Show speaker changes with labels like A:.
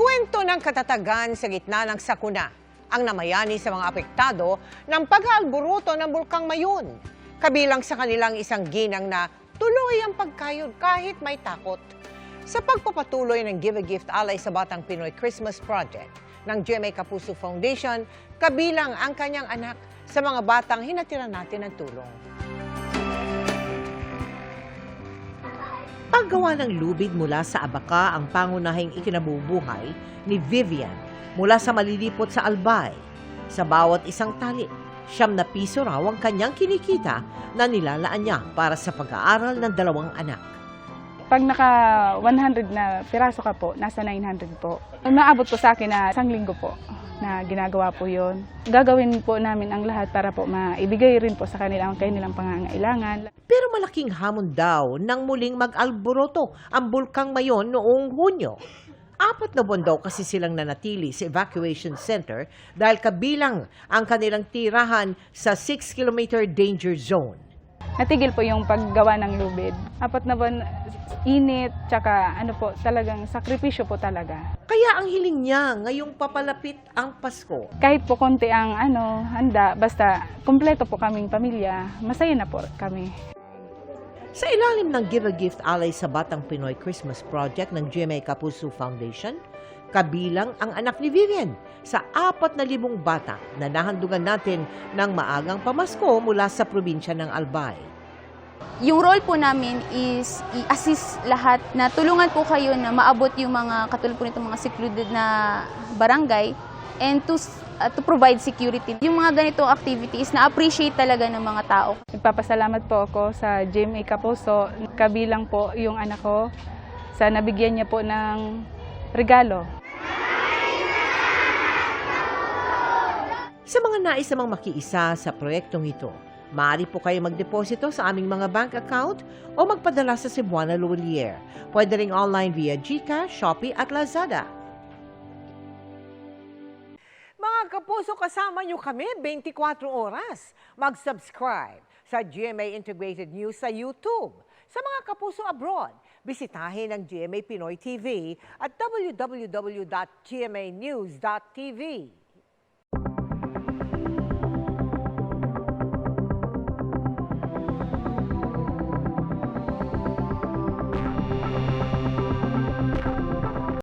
A: Kwento ng katatagan sa gitna ng sakuna ang namayani sa mga apektado ng pag-aalburuto ng Bulkang Mayon. Kabilang sa kanilang isang ginang na tuloy ang pagkayod kahit may takot. Sa pagpapatuloy ng Give a Gift Alay sa Batang Pinoy Christmas Project ng GMA Kapuso Foundation, kabilang ang kanyang anak sa mga batang hinatira natin ng tulong.
B: Paggawa ng lubid mula sa abaka ang pangunahing ikinabubuhay ni Vivian mula sa malilipot sa albay. Sa bawat isang tali, siyam na piso raw ang kanyang kinikita na nilalaan niya para sa pag-aaral ng dalawang anak.
C: Pag naka 100 na piraso ka po, nasa 900 po. Maabot po sa akin na isang linggo po na ginagawa po yon. Gagawin po namin ang lahat para po maibigay rin po sa kanila ang kanilang pangangailangan.
B: Pero malaking hamon daw nang muling mag-alboroto ang bulkang mayon noong Hunyo. Apat na buwan daw kasi silang nanatili sa evacuation center dahil kabilang ang kanilang tirahan sa 6-kilometer danger zone.
C: Natigil po yung paggawa ng lubid. Apat na buwan, init, tsaka ano po, talagang sakripisyo po talaga.
B: Kaya ang hiling niya ngayong papalapit ang Pasko.
C: Kahit po konti ang ano, handa, basta kumpleto po kaming pamilya, masaya na po kami.
B: Sa ilalim ng Give a Gift Alay sa Batang Pinoy Christmas Project ng GMA Kapuso Foundation, kabilang ang anak ni Vivian sa apat na libong bata na nahandugan natin ng maagang pamasko mula sa probinsya ng Albay.
D: Yung role po namin is i-assist lahat na tulungan po kayo na maabot yung mga katulad po nito mga secluded na barangay and to uh, to provide security. Yung mga ganitong activities na appreciate talaga ng mga tao.
C: Nagpapasalamat po ako sa GMA Kapuso, kabilang po yung anak ko sa nabigyan niya po ng regalo.
B: Sa mga nais namang makiisa sa proyektong ito, maaari po kayo magdeposito sa aming mga bank account o magpadala sa Cebuana Luwalier. Pwede ring online via GCash, Shopee at Lazada.
A: Mga kapuso, kasama nyo kami 24 oras. Mag-subscribe sa GMA Integrated News sa YouTube. Sa mga kapuso abroad, bisitahin ang GMA Pinoy TV at www.gmanews.tv.